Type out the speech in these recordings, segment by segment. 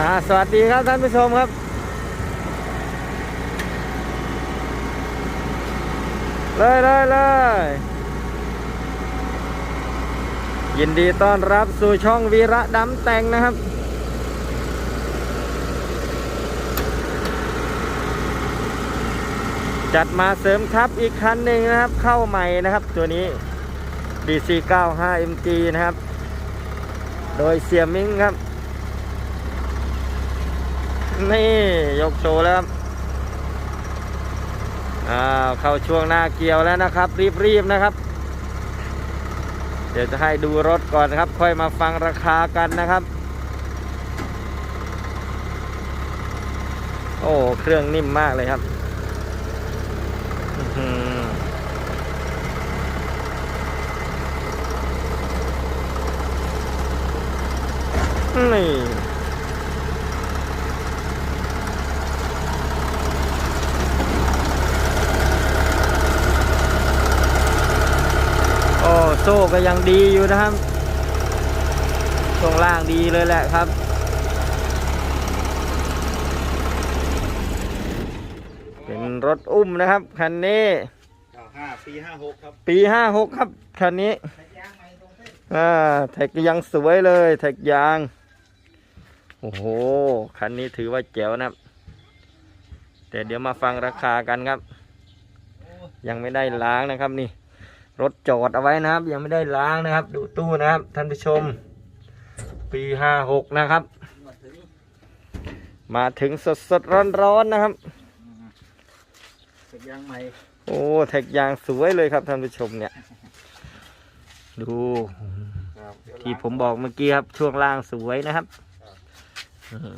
อ่าสวัสดีครับท่านผู้ชมครับ เลยเลยเลยยินดีต้อนรับสู่ช่องวีระดำแต่งนะครับ จัดมาเสริมทัพอีกคันหนึ่งนะครับ เข้าใหม่นะครับตัวนี้ DC 95 MG นะครับ โดยเสียมิงครับ นี่ยกโชว์แล้วครับอ้าวเข้าช่วงหน้าเกี่ยวแล้วนะครับ รีบๆนะครับ เดี๋ยวจะให้ดูรถก่อนครับ ค่อยมาฟังราคากันนะครับ โอ้เครื่องนิ่มมากเลยครับนี่ โอ้โซ่ก็ยังดีอยู่นะครับช่วงล่างดีเลยแหละครับ เป็นรถอุ้มนะครับคันนี้ห้าปีห้าหกครับปีห้าหกครับคันนี้อ่าแท็กยังสวยเลยแท็กยางโอ้โหคันนี้ถือว่าแจ๋วนะครับ แต่เดี๋ยวมาฟังราคากันครับ ยังไม่ได้ล้างนะครับนี่ รถจอดเอาไว้นะครับ ยังไม่ได้ล้างนะครับ ดูตู้นะครับ ท่านผู้ชม ปีห้าหกนะครับ มาถึงสดสดร้อนร้อนๆนะครับเสร็จยางใหม่โอ้แท็กยางสวยเลยครับท่านผู้ชมเนี่ย ดูครับที่ผมบอกเมื่อกี้ครับ ช่วงล่างสวยนะครับอืม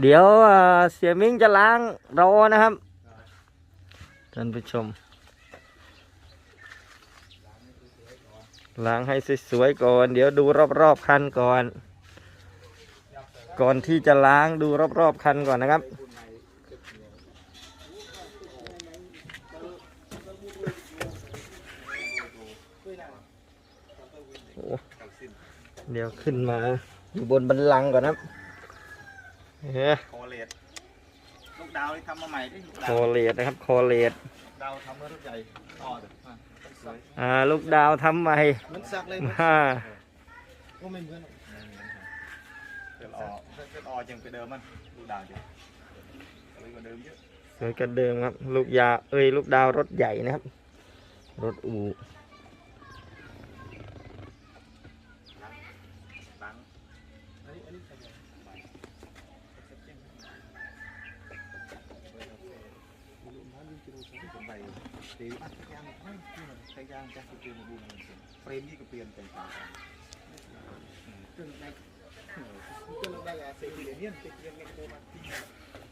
เดี๋ยวเอ่อเสียมิ้งจะล้างรอนะครับท่านผู้ชม ล้างให้สวยๆก่อน เดี๋ยวดูรอบๆคันก่อน ก่อนที่จะล้างดูรอบๆคันก่อนนะครับโอ้เดี๋ยวขึ้นมาอยู่บนบันลังก์ก่อนนะครับเฮ้ยคอเลดลูกดาวนี่ทำมาใหม่ดิลูกโคดาวเลดนะครับ โคเลดดาวทำเมื่อรุ่นใหญ่ต่อเลยอะสวย อ่าลูกดาวทำใหม่มันสักเลยมาก็ไม่เหมือนเกิดออเกิดออจังไปเดิมมันลูกดาวจังเลยกว่าเดิมเยอะสวยกันเดิมครับ ลูกยาเอ้ยลูกดาวรถใหญ่นะครับ รถอู หลังอันนี้อันนี้ใครเนี่ยใหม่ผมไปตีอะแท็กยางไม่ที่มันแท็กยางจะเปลี่ยนมาบูมมันเฟรมนี่ก็ เปลี่ยนแต่งต่างกันเครื่องในเครื่องในอะเซฟิเลเนียนเซฟิเลเนียนโคมาที่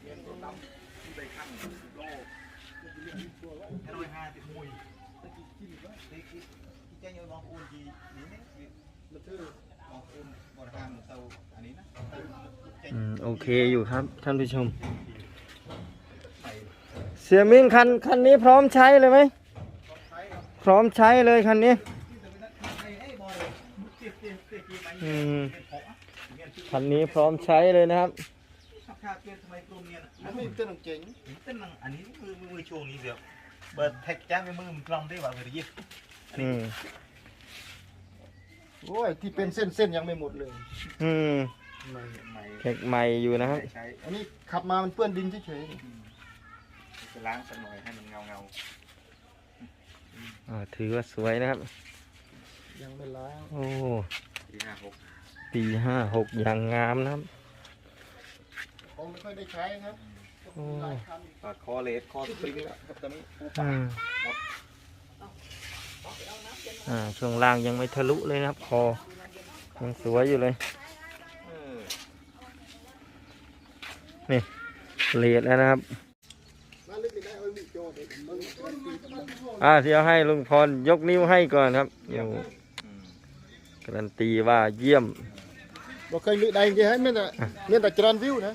เนียนตัวดำที่ไปข้างโลกให้ร้อยห้าติดมุยตะกี้กินก็ตะกี้ที่แจ้งยอมองอูนจีนี่เนี่ยมันคือมองอูนบริหารเตาอันนี้นะอืมโอเคอยู่ครับท่านผู้ชม เสียมิงคันคันนี้พร้อมใช้เลยไหมพร้อมใช้เลยคันนี้อืมคันนี้พร้อมใช้เลยนะครับไม่เต้นเจ๋งเต้นอันนี้มือมือช่วงนี้เดียวเปิดแท็กจ้างไปมือมันกลอมได้ว่าเลยยี่อืมโอ้ยที่เป็นเส้นเส้นๆยังไม่หมดเลยอืมไม่ไม่แท็กใหม่อยู่นะครับใช้อันนี้ขับมามันเปื้อนดินเฉย จะล้างสักหน่อยให้มันเงาเงาอ่าถือว่าสวยนะครับๆยังไม่ล้าง โอ้ที่ห้าหกปีห้าหกอย่างงามนะครับคงไม่ค่อยได้ใช้ครับโอ้หลายคันปากคอเลสคอสปริงครับตอนนี้ปูอืปากมอ่าช่วงล่างยังไม่ทะลุเลยนะครับ คอ ยังสวยอยู่เลยเออเลดแล้วนะครับมาลึกได้เอามีโจทย์เลยมึงอ่าเดี๋ยวให้ลุงพรยกนิ้วให้ก่อนครับอยู่อืมการันตีว่าเยี่ยมบอกเคยลึกได้จริงๆให้เมื่อแต่เมื่อแต่จรันวิวนะ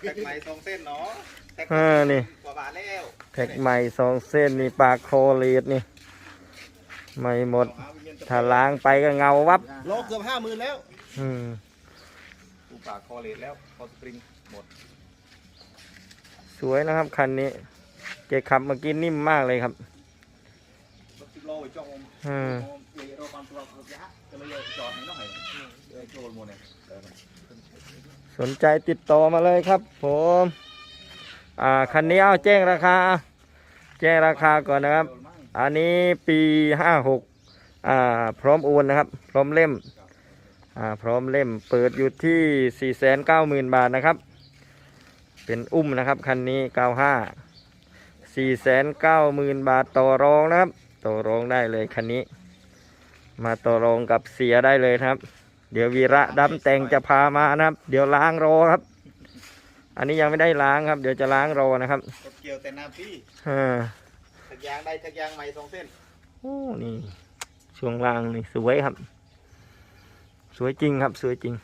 แท็กใหม่สองเส้นเนาะแท็กอ่านี่กว่าบาทแล้วแท็กใหม่สองเส้นนี่ปากโคเลดนี่ไม่หมดถ้าล้างไปก็เงาวับโลเกือบห้าหมื่นแล้ว อืมปูปากคอเลดแล้วคอสปริงหมดส วยนะครับคันนี้แกขับเมื่อกี้นิ่มมากเลยครับรถสิบล้อไปจ้องอืมเลยรถความตัวรถยะก็เลยจอดในน้องไห้เลยโจรหมดเลยเออสนใจติดต่อมาเลยครับ ผม อ่าคันนี้เอาแจ้งราคา แจ้งราคาก่อนนะครับ อันนี้ปีห้าหกอ่า พร้อมโอนนะครับ พร้อมเล่ม อ่า พร้อมเล่ม เปิดอยู่ที่สี่แสนเก้าหมื่นบาทนะครับ เป็นอุ้มนะครับคันนี้เก้าห้าสี่แสนเก้าหมื่นบาทต่อรองนะครับ ต่อรองได้เลยคันนี้ มาต่อรองกับเสียได้เลยนะครับ เดี๋ยววีระดำแต่งจะพามานะครับ เดี๋ยวล้างรอครับ อันนี้ยังไม่ได้ล้างครับ เดี๋ยวจะล้างรอนะครับรถเกี่ยวแต่น้ำพี่อ่าถักยางได้ถักยางใหม่สองเส้นโอ้นี่ช่วงล่างนี่สวยครับ สวยจริงครับ สวยจริง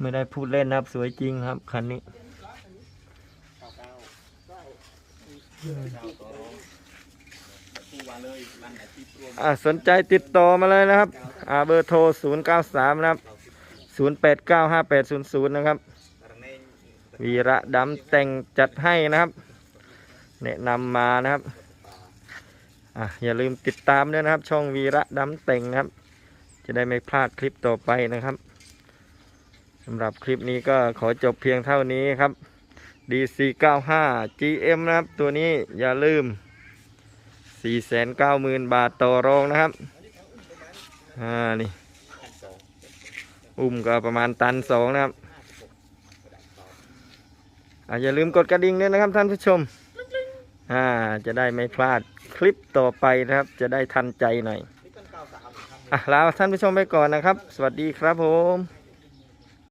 ไม่ได้พูดเล่นนะครับ สวยจริงครับคันนี้ เก้าเก้าเก้าต่ อ่าสนใจติดต่อมาเลยนะครับอ่าเบอร์โทร 0 9 3 นะครับ 0 8 9 5 8 0 0นะครับ วีระดำแต่งจัดให้นะครับ แนะนำมานะครับอะอย่าลืมติดตามด้วยนะครับ ช่องวีระดำแต่งนะครับ จะได้ไม่พลาดคลิปต่อไปนะครับสำหรับคลิปนี้ก็ขอจบเพียงเท่านี้ครับ DC 95 GM นะครับ ตัวนี้อย่าลืม 490,000 บาทต่อรองนะครับ อ่า นี่ อุ้มก็ประมาณตันสองนะครับอะอย่าลืมกดกระดิ่งด้วยนะครับท่านผู้ชม อ่า จะได้ไม่พลาดคลิปต่อไปนะครับ จะได้ทันใจหน่อยอะลาท่านผู้ชมไปก่อนนะครับ สวัสดีครับผม